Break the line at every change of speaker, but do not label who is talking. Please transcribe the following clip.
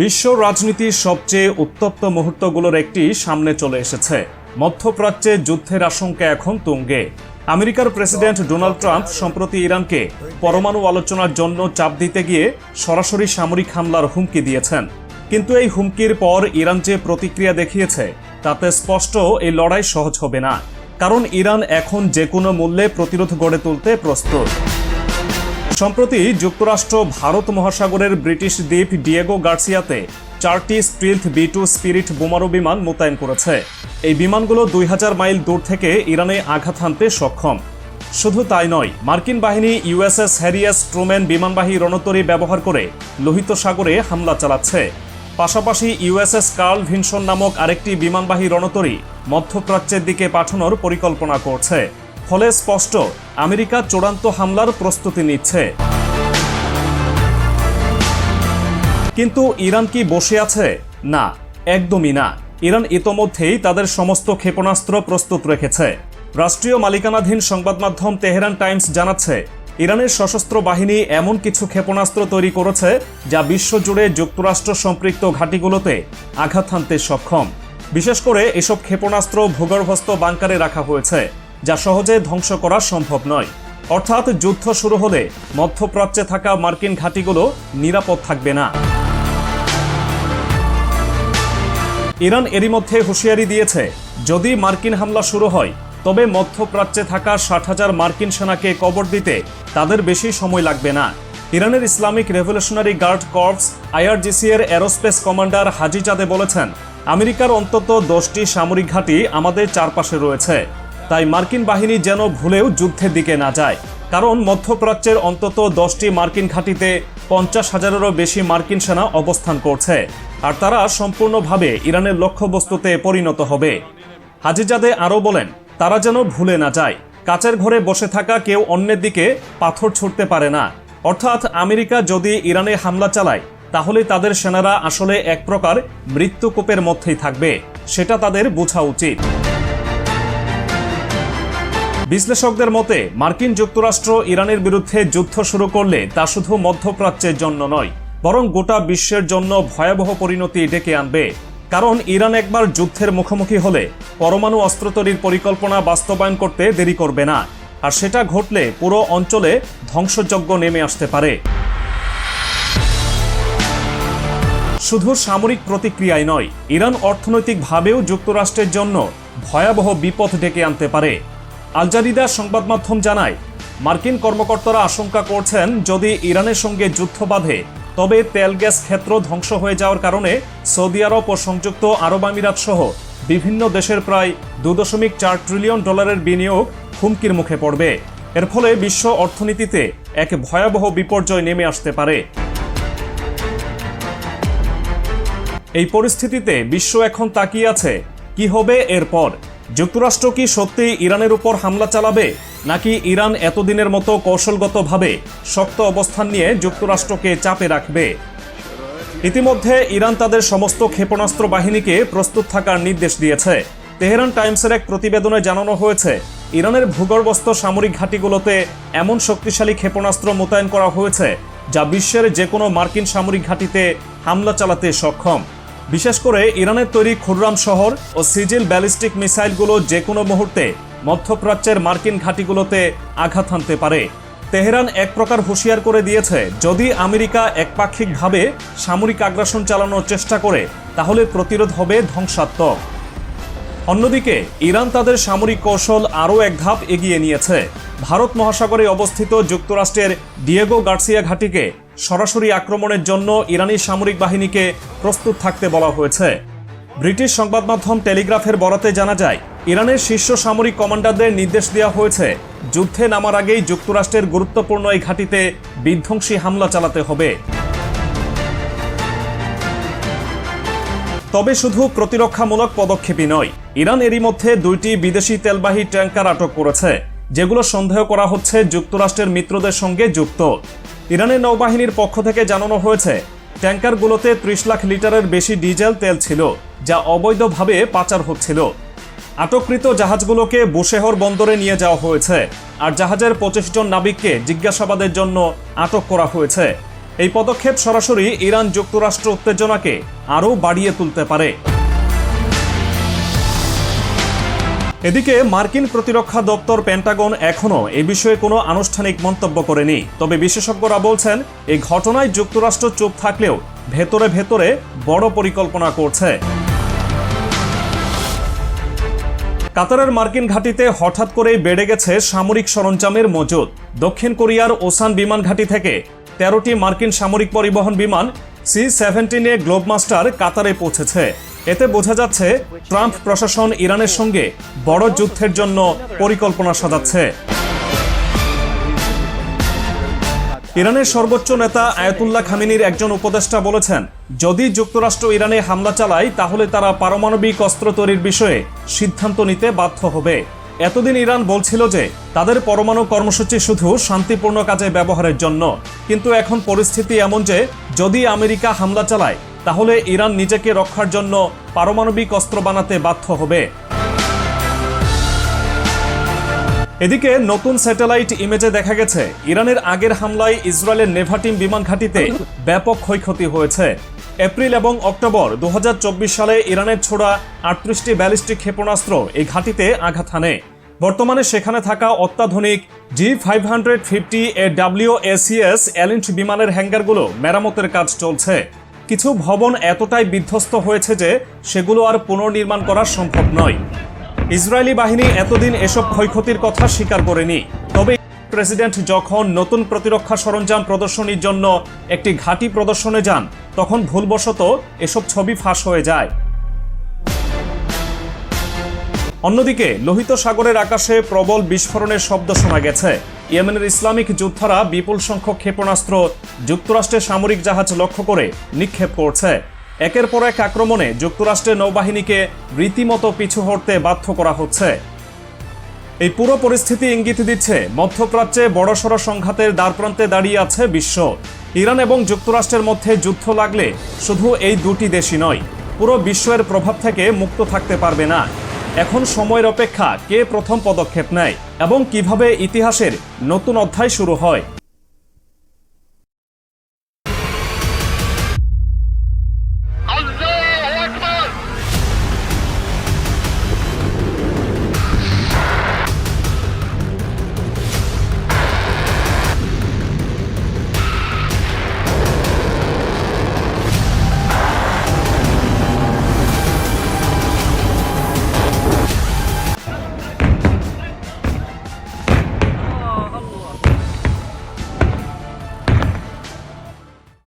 বিশ্ব রাজনীতির সবচেয়ে উত্তপ্ত মুহূর্তগুলোর একটি সামনে চলে এসেছে। মধ্যপ্রাচ্যে যুদ্ধের আশঙ্কা এখন তুঙ্গে। আমেরিকার প্রেসিডেন্ট ডোনাল্ড ট্রাম্প সম্প্রতি ইরানকে পরমাণু আলোচনার জন্য চাপ দিতে গিয়ে সরাসরি সামরিক হামলার হুমকি দিয়েছেন। কিন্তু এই হুমকির পর ইরান যে প্রতিক্রিয়া দেখিয়েছে, তাতে স্পষ্ট এই লড়াই সহজ হবে না। কারণ ইরান এখন যে কোনো মূল্যে প্রতিরোধ গড়ে তুলতে প্রস্তুত। সম্প্রতি যুক্তরাষ্ট্র, ভারত মহাসাগরের ব্রিটিশ দ্বীপ ডিয়েগো গার্সিয়াতে চারটি স্টিলথ বি টু স্পিরিট বোমারু বিমান মোতায়েন করেছে। এই বিমানগুলো দুই হাজার মাইল দূর থেকে ইরানে আঘাত হানতে সক্ষম। শুধু তাই নয়, মার্কিন বাহিনী ইউএসএস হ্যারিয়াস ট্রুম্যান বিমানবাহী রণতরী ব্যবহার করে লোহিত সাগরে হামলা চালাচ্ছে। পাশাপাশি ইউএসএস কার্ল ভিনসন নামক আরেকটি বিমানবাহী রণতরী মধ্যপ্রাচ্যের দিকে পাঠানোর পরিকল্পনা করছে। ফলে স্পষ্ট, আমেরিকা চূড়ান্ত হামলার প্রস্তুতি নিচ্ছে। কিন্তু ইরান কি বসে আছে? না, একদমই না। ইরান ইতোমধ্যেই তাদের সমস্ত ক্ষেপণাস্ত্র প্রস্তুত রেখেছে। রাষ্ট্রীয় মালিকানাধীন সংবাদ মাধ্যম তেহরান টাইমস জানাচ্ছে, ইরানের সশস্ত্র বাহিনী এমন কিছু ক্ষেপণাস্ত্র তৈরি করেছে যা বিশ্বজুড়ে যুক্তরাষ্ট্র সম্পৃক্ত ঘাঁটিগুলোতে আঘাত হানতে সক্ষম। বিশেষ করে এসব ক্ষেপণাস্ত্র ভূগর্ভস্থ বাংকারে রাখা হয়েছে। যা সহজে ধ্বংস করা সম্ভব নয়। অর্থাৎ যুদ্ধ শুরু হলে মধ্যপ্রাচ্যে থাকা মার্কিন ঘাঁটিগুলো নিরাপদ থাকবে না। ইরান এরই মধ্যে হুঁশিয়ারি দিয়েছে, যদি মার্কিন হামলা শুরু হয়, তবে মধ্যপ্রাচ্যে থাকা ষাট হাজার মার্কিন সেনাকে কবর দিতে তাদের বেশি সময় লাগবে না। ইরানের Islamic revolutionary guard corps IRGC এর এরোস্পেস কমান্ডার হাজিজাদে বলেছেন, আমেরিকার অন্তত দশটি সামরিক ঘাঁটি আমাদের চারপাশে রয়েছে। তাই মার্কিন বাহিনী যেন ভুলেও যুদ্ধের দিকে না যায়। কারণ মধ্যপ্রাচ্যের অন্তত দশটি মার্কিন ঘাঁটিতে পঞ্চাশ হাজারেরও বেশি মার্কিন সেনা অবস্থান করছে। আর তারা সম্পূর্ণভাবে ইরানের লক্ষ্যবস্তুতে পরিণত হবে। হাজিজাদে আরও বলেন, তারা যেন ভুলে না যায়। কাচের ঘরে বসে থাকা কেউ অন্যের দিকে পাথর ছুটতে পারে না। অর্থাৎ আমেরিকা যদি ইরানে হামলা চালায়, তাহলে তাদের সেনারা আসলে এক প্রকার মৃত্যুকূপের মধ্যেই থাকবে। সেটা তাদের বোঝা উচিত। বিশ্লেষকদের মতে, মার্কিন যুক্তরাষ্ট্র ইরানের বিরুদ্ধে যুদ্ধ শুরু করলে তা শুধু মধ্যপ্রাচ্যের জন্য নয়, বরং গোটা বিশ্বের জন্য ভয়াবহ পরিণতি ডেকে আনবে। কারণ ইরান একবার যুদ্ধের মুখোমুখি হলে পরমাণু অস্ত্র তৈরির পরিকল্পনা বাস্তবায়ন করতে দেরি করবে না, আর সেটা ঘটলে পুরো অঞ্চলে ধ্বংসযজ্ঞ নেমে আসতে পারে। শুধু সামরিক প্রতিক্রিয়ায় নয়, ইরান অর্থনৈতিকভাবেও যুক্তরাষ্ট্রের জন্য ভয়াবহ বিপদ ডেকে আনতে পারে। আল জারিদা সংবাদ মাধ্যম জানায়, মার্কিন কর্মকর্তারা আশঙ্কা করছেন যদি ইরানের সঙ্গে যুদ্ধ বাঁধে, তবে তেল গ্যাস ক্ষেত্র ধ্বংস হয়ে যাওয়ার কারণে সৌদি আরব ও সংযুক্ত আরব আমিরাত সহ বিভিন্ন দেশের প্রায় দু দশমিক চার ট্রিলিয়ন ডলারের বিনিয়োগ হুমকির মুখে পড়বে। এর ফলে বিশ্ব অর্থনীতিতে এক ভয়াবহ বিপর্যয় নেমে আসতে পারে। এই পরিস্থিতিতে বিশ্ব এখন তাকিয়ে আছে, কি হবে এরপর? যুক্তরাষ্ট্র কি সত্যি ইরানের উপর হামলা চালাবে, নাকি ইরান এতদিনের মতো কৌশলগতভাবে শক্ত অবস্থান নিয়ে যুক্তরাষ্ট্রকে চাপে রাখবে? ইতিমধ্যে ইরান তাদের সমস্ত ক্ষেপণাস্ত্র বাহিনীকে প্রস্তুত থাকার নির্দেশ দিয়েছে। তেহরান টাইমসের এক প্রতিবেদনে জানানো হয়েছে, ইরানের ভূগর্ভস্থ সামরিক ঘাঁটিগুলোতে এমন শক্তিশালী ক্ষেপণাস্ত্র মোতায়েন করা হয়েছে, যা বিশ্বের যে কোনো মার্কিন সামরিক ঘাঁটিতে হামলা চালাতে সক্ষম। বিশেষ করে ইরানের তৈরি খুররাম শহর ও সিজিল ব্যালিস্টিক মিসাইলগুলো যে কোনো মুহূর্তে মধ্যপ্রাচ্যের মার্কিন ঘাঁটিগুলোতে আঘাত হানতে পারে। তেহরান এক প্রকার হুঁশিয়ার করে দিয়েছে, যদি আমেরিকা একপাক্ষিকভাবে সামরিক আগ্রাসন চালানোর চেষ্টা করে, তাহলে প্রতিরোধ হবে ধ্বংসাত্মক। অন্যদিকে, ইরান তাদের সামরিক কৌশল আরও এক ধাপ এগিয়ে নিয়েছে। ভারত মহাসাগরে অবস্থিত যুক্তরাষ্ট্রের ডিয়েগো গার্সিয়া ঘাঁটিকে সরাসরি আক্রমণের জন্য ইরানি সামরিক বাহিনীকে প্রস্তুত থাকতে বলা হয়েছে। ব্রিটিশ সংবাদ মাধ্যম টেলিগ্রাফের বরাতে জানা যায়, ইরানের শীর্ষ সামরিক কমান্ডারদের নির্দেশ দেওয়া হয়েছে, যুদ্ধে নামার আগেই যুক্তরাষ্ট্রের গুরুত্বপূর্ণ এই ঘাঁটিতে বিধ্বংসী হামলা চালাতে হবে। তবে শুধু প্রতিরক্ষামূলক পদক্ষেপই নয়, ইরান এরই মধ্যে দুইটি বিদেশি তেলবাহী ট্যাঙ্কার আটক করেছে, যেগুলো সন্দেহ করা হচ্ছে যুক্তরাষ্ট্রের মিত্রদের সঙ্গে যুক্ত। ইরানের নৌবাহিনীর পক্ষ থেকে জানানো হয়েছে, ট্যাঙ্কারগুলোতে ত্রিশ লাখ লিটারের বেশি ডিজেল তেল ছিল, যা অবৈধভাবে পাচার হচ্ছিল। আটককৃত জাহাজগুলোকে বুশেহর বন্দরে নিয়ে যাওয়া হয়েছে, আর জাহাজের পঁচিশ জন নাবিককে জিজ্ঞাসাবাদের জন্য আটক করা হয়েছে। এই পদক্ষেপ সরাসরি ইরান যুক্তরাষ্ট্র উত্তেজনাকে আরও বাড়িয়ে তুলতে পারে। এদিকে মার্কিন প্রতিরক্ষা দপ্তর পেন্টাগন এখনও এ বিষয়ে কোনো আনুষ্ঠানিক মন্তব্য করেনি। তবে বিশেষজ্ঞরা বলছেন এই ঘটনায় যুক্তরাষ্ট্র চুপ থাকলেও ভেতরে ভেতরে বড় পরিকল্পনা করছে। কাতারের মার্কিন ঘাঁটিতে হঠাৎ করেই বেড়ে গেছে সামরিক সরঞ্জামের মজুদ। দক্ষিণ কোরিয়ার ওসান বিমান ঘাঁটি থেকে তেরোটি মার্কিন সামরিক পরিবহন বিমান সি সেভেন্টিনে গ্লোবমাস্টার কাতারে পৌঁছেছে। এতে বোঝা যাচ্ছে ট্রাম্প প্রশাসন ইরানের সঙ্গে বড় যুদ্ধের জন্য পরিকল্পনা সাজাচ্ছে। ইরানের সর্বোচ্চ নেতা আয়াতুল্লাহ খামিনির একজন উপদেষ্টা বলেছেন, যদি যুক্তরাষ্ট্র ইরানে হামলা চালায়, তাহলে তারা পারমাণবিক অস্ত্র তৈরির বিষয়ে সিদ্ধান্ত নিতে বাধ্য হবে। এতদিন ইরান বলছিল যে, তাদের পরমাণু কর্মসূচি শুধু শান্তিপূর্ণ কাজে ব্যবহারের জন্য। কিন্তু এখন পরিস্থিতি এমন যে, যদি আমেরিকা হামলা চালায় তাহলে ইরান নিজেকে রক্ষার জন্য পারমাণবিক অস্ত্র বানাতে বাধ্য হবে। এদিকে নতুন স্যাটেলাইট ইমেজে দেখা গেছে, ইরানের আগের হামলায় ইসরায়েলের নেভাটিম বিমান ঘাঁটিতে ব্যাপক ক্ষয়ক্ষতি হয়েছে। এপ্রিল এবং অক্টোবর দু হাজার চব্বিশ সালে ইরানের ছোড়া আটত্রিশটি ব্যালিস্টিক ক্ষেপণাস্ত্র এই ঘাঁটিতে আঘাত হানে। বর্তমানে সেখানে থাকা অত্যাধুনিক G five hundred fifty A W ACS ELINT বিমানের হ্যাঙ্গারগুলো মেরামতের কাজ চলছে। কিছু ভবন এতটাই বিধ্বস্ত হয়েছে যে সেগুলো আর পুনর্নির্মাণ করা সম্ভব নয়। ইসরায়েলি বাহিনী এতদিন এসব ক্ষয়ক্ষতির কথা স্বীকার করেনি। তবে প্রেসিডেন্ট যখন নতুন প্রতিরক্ষা সরঞ্জাম প্রদর্শনীর জন্য একটি ঘাঁটি প্রদর্শনে যান, তখন ভুলবশত এসব ছবি ফাঁস হয়ে যায়। অন্যদিকে লোহিত সাগরের আকাশে প্রবল বিস্ফোরণের শব্দ শোনা গেছে। ইয়েমেনের ইসলামিক যোদ্ধারা বিপুল সংখ্যক ক্ষেপণাস্ত্র, যুক্তরাষ্ট্রের সামরিক জাহাজ লক্ষ্য করে নিক্ষেপ করছে। একের পর এক আক্রমণে যুক্তরাষ্ট্রের নৌবাহিনীকে রীতিমতো পিছু হটতে বাধ্য করা হচ্ছে। এই পুরো পরিস্থিতি ইঙ্গিত দিচ্ছে, মধ্যপ্রাচ্যে বড়সড় সংঘাতের দ্বারপ্রান্তে দাঁড়িয়ে আছে বিশ্ব। ইরান এবং যুক্তরাষ্ট্রের মধ্যে যুদ্ধ লাগলে শুধু এই দুটি দেশই নয়, পুরো বিশ্বের প্রভাব থেকে মুক্ত থাকতে পারবে না। এখন সময়ের অপেক্ষা, কে প্রথম পদক্ষেপ নেয়? এবং কীভাবে ইতিহাসের নতুন অধ্যায় শুরু হয়।